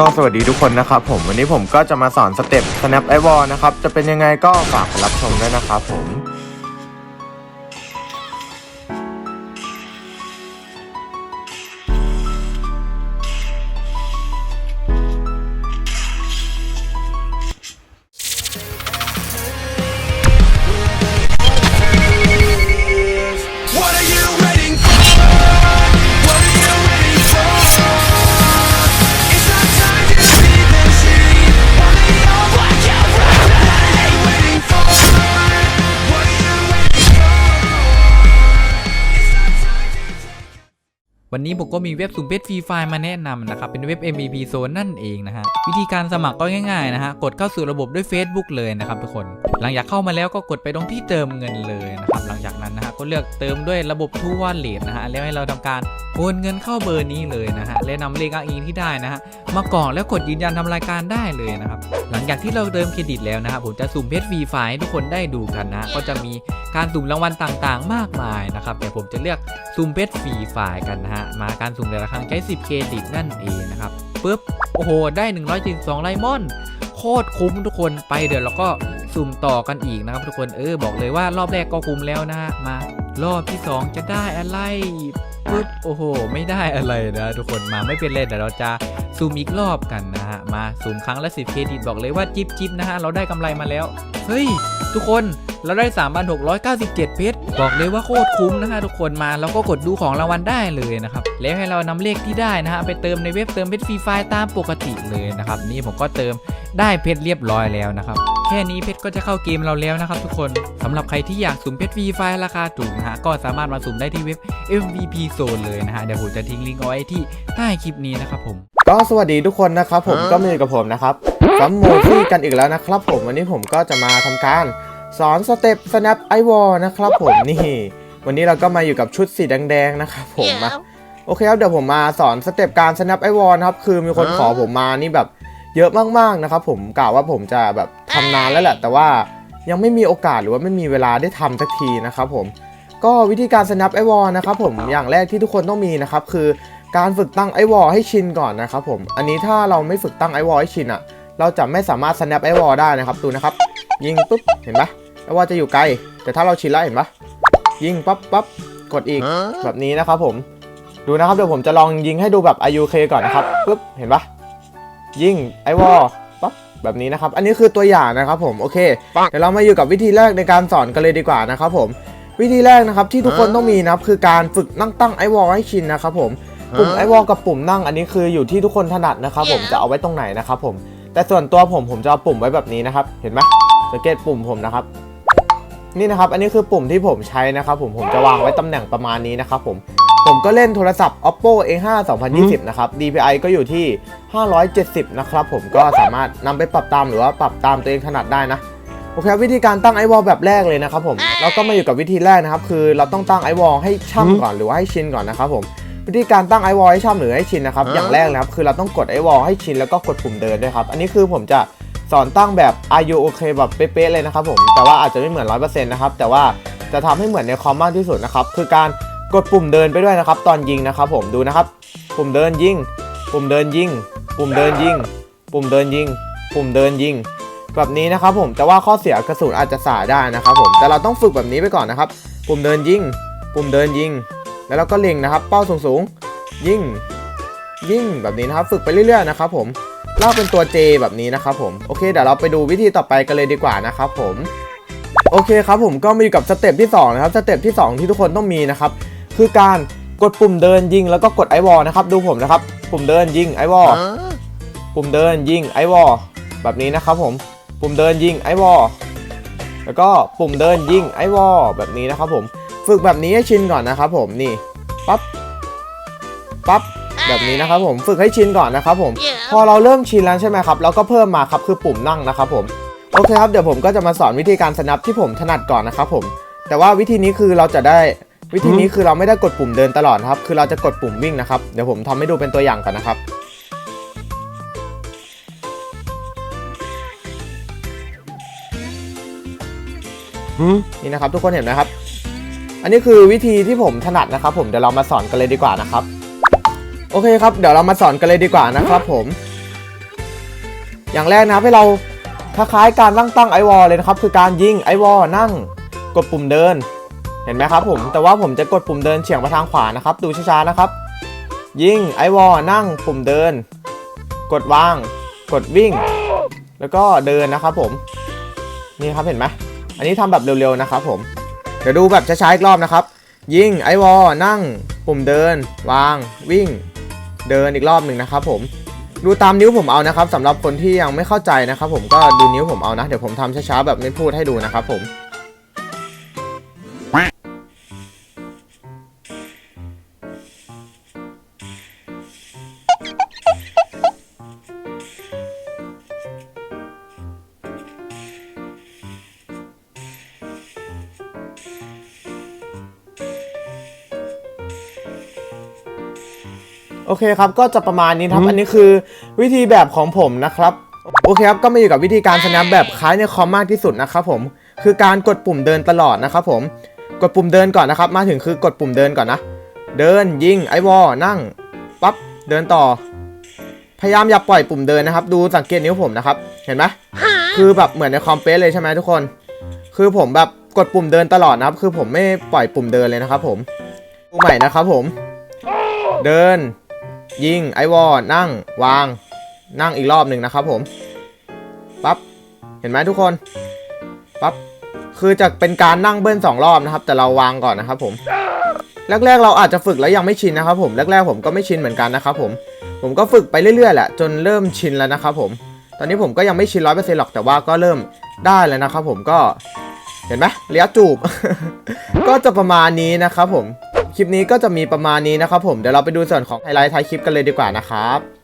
ก็สวัสดีทุกคนนะครับผมวันนี้ผมก็จะมาสอนสเต็ป snap i w a l นะครับ จะเป็นยังไงก็ฝากรับชมด้วยนะครับผม วันนี้ผมก็มีเว็บสุ่มเพชรฟรีไฟล์มาแนะนำนะครับ เป็นเว็บ MVP Zone นั่นเองนะฮะ วิธีการสมัครก็ง่ายๆนะฮะ กดเข้าสู่ระบบด้วย Facebook เลยนะครับทุกคน หลังจากเข้ามาแล้วก็กดไปตรงที่เติมเงินเลยนะครับ หลังจากนั้นนะฮะก็เลือกเติมด้วยระบบ True Wallet นะฮะ แล้วให้เราทำการโอนเงินเข้าเบอร์นี้เลยนะฮะ และนำเลขอ้างอิงที่ได้นะฮะ มากรอกแล้วกดยืนยันทำรายการได้เลยนะครับ หลังจากที่เราเติมเครดิตแล้วนะครับผมจะสุ่มเพชรฟรีไฟล์ให้ทุกคนได้ดูกันนะ ก็จะมีการสุ่มรางวัลต่างๆ มากมายนะครับ แต่ผมจะเลือกสุ่มเพชรฟรีไฟล์กันนะฮะมาการสุ่มแต่ละครั้งใช้ 10เครดิตนั่นเองนะครับปุ๊บโอ้โห ได้ 172 ไลมอน โคตรคุ้มทุกคนไปเดี๋ยวเราก็สุ่มต่อกันอีกนะครับทุกคนเออบอกเลยว่ารอบแรกก็คุ้มแล้วนะฮะมา รอบที่ 2 จะได้อะไรปุ๊บโอ้โห ไม่ได้อะไรนะทุกคนมาไม่เป็นไรเดี๋ยวเราจะซูมอีกรอบกันนะฮะมาซูมครั้งละ10เครดิตบอกเลยว่าจิ๊บจิ๊บนะฮะเราได้กำไรมาแล้ว เฮ้ย ทุกคนเราได้ 3,697 เพชรบอกเลยว่าโคตรคุ้มนะฮะทุกคนมาแล้วก็กดดูของรางวัลได้เลยนะครับ แล้วให้เรานำเลขที่ได้นะฮะไปเติมในเว็บเติมเพชรฟรีไฟล์ตามปกติเลยนะครับ นี่ผมก็เติมได้เพชรเรียบร้อยแล้วนะครับ แค่นี้เพชรก็จะเข้าเกมเราแล้วนะครับทุกคนสำหรับใครที่อยากสุ่มเพชรฟรีไฟล์ราคาถูกนะฮะก็สามารถมาสุ่มได้ที่เว็บ MVP Zone เลยนะฮะเดี๋ยวผมจะทิ้งลิงก์เอาไว้ที่ใต้คลิปนี้นะครับผม ก็สวัสดีทุกคนนะครับผมก็มาอยู่กับผมนะครับซัมโมฟี่กันอีกแล้วนะครับผมวันนี้ผมก็จะมาทำการสอนสเต็ป snap i w a l นะครับผมนี่ วันนี้เราก็มาอยู่กับชุดสีแดงๆนะครับผมมาโอเคครับเดี๋ยวผมมาสอนสเต็ปการ snap i w a l นะครับคือมีคนขอผมมานี่แบบเยอะมากๆนะครับผมกล่าวว่าผมจะแบบ ทำนานแล้วแหละ แต่ว่ายังไม่มีโอกาสหรือว่าไม่มีเวลาได้ทำสักทีนะครับผมก็วิธีการ snap i w a l นะครับผมอย่างแรกที่ทุกคนต้องมีนะครับคือการฝึกตั้งไอวอลให้ชินก่อนนะครับผมอันนี้ถ้าเราไม่ฝึกตั้งไอวอลให้ชินอะเราจะไม่สามารถ snap ไอวอลได้นะครับดูนะครับ ยิงปุ๊บเห็นปะไอวอลจะอยู่ไกล แต่ถ้าเราชินแล้วเห็นปะยิงปั๊บปั๊บกดอีกแบบนี้นะครับผมดูนะครับเดี๋ยวผมจะลองยิงให้ดูแบบ IUK ก่อนนะครับปุ๊บเห็นปะยิงไอวอลปั๊บ แบบนี้นะครับ อันนี้คือตัวอย่างนะครับผม โอเค เดี๋ยวเรามาอยู่กับวิธีแรกในการสอนกันเลยดีกว่านะครับผม วิธีแรกนะครับที่ทุกคนต้องมีนะครับคือการฝึกนั่งตั้งไอวอลให้ชินนะครับผม ปุ่มไอวอลกับปุ่มนั่งอันนี้คืออยู่ที่ทุกคนถนัดนะครับผมจะเอาไว้ตรงไหนนะครับผม แต่ส่วนตัวผมผมจะเอาปุ่มไว้แบบนี้นะครับ เห็นไหมสังเกตปุ่มผมนะครับ นี่นะครับ อันนี้คือปุ่มที่ผมใช้นะครับผม ผมจะวางไว้ตำแหน่งประมาณนี้นะครับผม ผมก็เล่นโทรศัพท์ oppo a5 2020 นะครับ dpi ก็อยู่ที่ 570 นะครับ ผมก็สามารถนำไปปรับตามหรือว่าปรับตามตัวเองถนัดได้นะโอเคครับวิธีการตั้งไอวอลแบบแรกเลยนะครับผมเราก็มาอยู่กับวิธีแรกนะครับ คือเราต้องตั้งไอวอลให้ช่ำก่อนหรือว่าให้ชินก่อนนะครับผมวิธีการตั้งไอวอลให้ช่ำหรือให้ชินนะครับอย่างแรกนะครับคือเราต้องกดไอวอลให้ชินแล้วก็กดปุ่มเดินด้วยครับอันนี้คือผมจะสอนตั้งแบบ Are you okay แบบเป๊ะๆเลยนะครับผมแต่ว่าอาจจะไม่เหมือน 100%นะครับแต่ว่าจะทำให้เหมือนในคอมมากที่สุดนะครับคือการ กดปุ่มเดินไปด้วยนะครับ ตอนยิงนะครับผมดูนะครับ ปุ่มเดินยิง ปุ่มเดินยิง ปุ่มเดินยิง ปุ่มเดินยิง ปุ่มเดินยิง แบบนี้นะครับผมแต่ว่าข้อเสียกระสุนอาจจะสาได้นะครับผมแต่เราต้องฝึกแบบนี้ไปก่อนนะครับ ปุ่มเดินยิง ปุ่มเดินยิง แล้วเราก็เล็งนะครับ เป้าสูงๆยิ่งยิ่งแบบนี้นะครับฝึกไปเรื่อยๆนะครับผมเล่าเป็นตัว J แบบนี้นะครับผมโอเคเดี๋ยวเราไปดูวิธีต่อไปกันเลยดีกว่านะครับผมโอเคครับผมก็มาอยู่กับสเต็ปที่สองนะครับสเต็ปที่สองที่ทุกคนต้องมีนะครับ คือการกดปุ่มเดินยิงแล้วก็กดไอวอลนะครับดูผมนะครับ ปุ่มเดินยิงไอวอลปุ่มเดินยิงไอวอลแบบนี้นะครับผมปุ่มเดินยิงไอวอลแล้วก็ปุ่มเดินยิงไอวอลแบบนี้นะครับผมฝึกแบบนี้ให้ชินก่อนนะครับผมนี่ปั๊บปั๊บแบบนี้นะครับผมฝึกให้ชินก่อนนะครับผมพอเราเริ่มชินแล้วใช่ไหมครับเราก็เพิ่มมาครับคือปุ่มนั่งนะครับผมโอเคครับเดี๋ยวผมก็จะมาสอนวิธีการสนับที่ผมถนัดก่อนนะครับผมแต่ว่าวิธีนี้คือเราจะได้ วิธีนี้คือเราไม่ได้กดปุ่มเดินตลอดนะครับ คือเราจะกดปุ่มวิ่งนะครับ เดี๋ยวผมทำให้ดูเป็นตัวอย่างก่อนนะครับ นี่นะครับทุกคนเห็นไหมครับ อันนี้คือวิธีที่ผมถนัดนะครับ ผมเดี๋ยวเรามาสอนกันเลยดีกว่านะครับ โอเคครับ เดี๋ยวเรามาสอนกันเลยดีกว่านะครับ ผม อย่างแรกนะครับให้เราคล้ายๆการตั้งตั้งไอวอลเลยนะครับ คือการยิงไอวอลนั่ง กดปุ่มเดิน เห็นไหมครับผมแต่ว่าผมจะกดปุ่มเดินเฉียงไปทางขวานะครับ ดูช้าๆนะครับ ยิงไอวอลนั่งปุ่มเดิน กดวาง กดวิ่ง แล้วก็เดินนะครับผม นี่ครับเห็นไหมอันนี้ทำแบบเร็วๆนะครับผม เดี๋ยวดูแบบช้าๆอีกรอบนะครับ ยิงไอวอลนั่งปุ่มเดิน วาง วิ่ง เดินอีกรอบหนึ่งนะครับ ผมดูตามนิ้วผมเอานะครับสำหรับคนที่ยังไม่เข้าใจนะครับ ผมก็ดูนิ้วผมเอานะ เดี๋ยวผมทำช้าๆแบบไม่พูดให้ดูนะครับผม โอเคครับก็จะประมาณนี้ครับ อันนี้คือวิธีแบบของผมนะครับ โอเคครับก็มาอยู่กับวิธีการสแนปแบบคล้ายในคอมมากที่สุดนะครับผมคือการกดปุ่มเดินตลอดนะครับผมกดปุ่มเดินก่อนนะครับ มาถึงคือกดปุ่มเดินก่อนนะ เดินยิงไอวอลนั่งปั๊บเดินต่อ พยายามอย่าปล่อยปุ่มเดินนะครับ ดูสังเกตนิ้วผมนะครับ เห็นไหมคือแบบเหมือนในคอมเป๊ะเลยใช่ไหมทุกคน คือผมแบบกดปุ่มเดินตลอดนะครับ คือผมไม่ปล่อยปุ่มเดินเลยนะครับ ผมดูใหม่นะครับผม เดิน ยิงไอวอลนั่งวาง นั่งอีกรอบหนึ่งนะครับผมปั๊บเห็นไหมทุกคนปั๊บคือจะเป็นการนั่งเบิ้ลสองรอบนะครับ แต่เราวางก่อนนะครับผมแรกๆเราอาจจะฝึกแล้วยังไม่ชินนะครับผมแรกๆผมก็ไม่ชินเหมือนกันนะครับผมผมก็ฝึกไปเรื่อยๆแหละจนเริ่มชินแล้วนะครับผม ตอนนี้ผมก็ยังไม่ชินร้อยเปอร์เซ็นต์หรอกแต่ว่าก็เริ่มได้แล้วนะครับผมก็เห็นไหมระยะจูบ ก็จะประมาณนี้นะครับผม คลิปนี้ก็จะมีประมาณนี้นะครับผมเดี๋ยวเราไปดูส่วนของไฮไลท์ท้ายคลิปกันเลยดีกว่านะครับ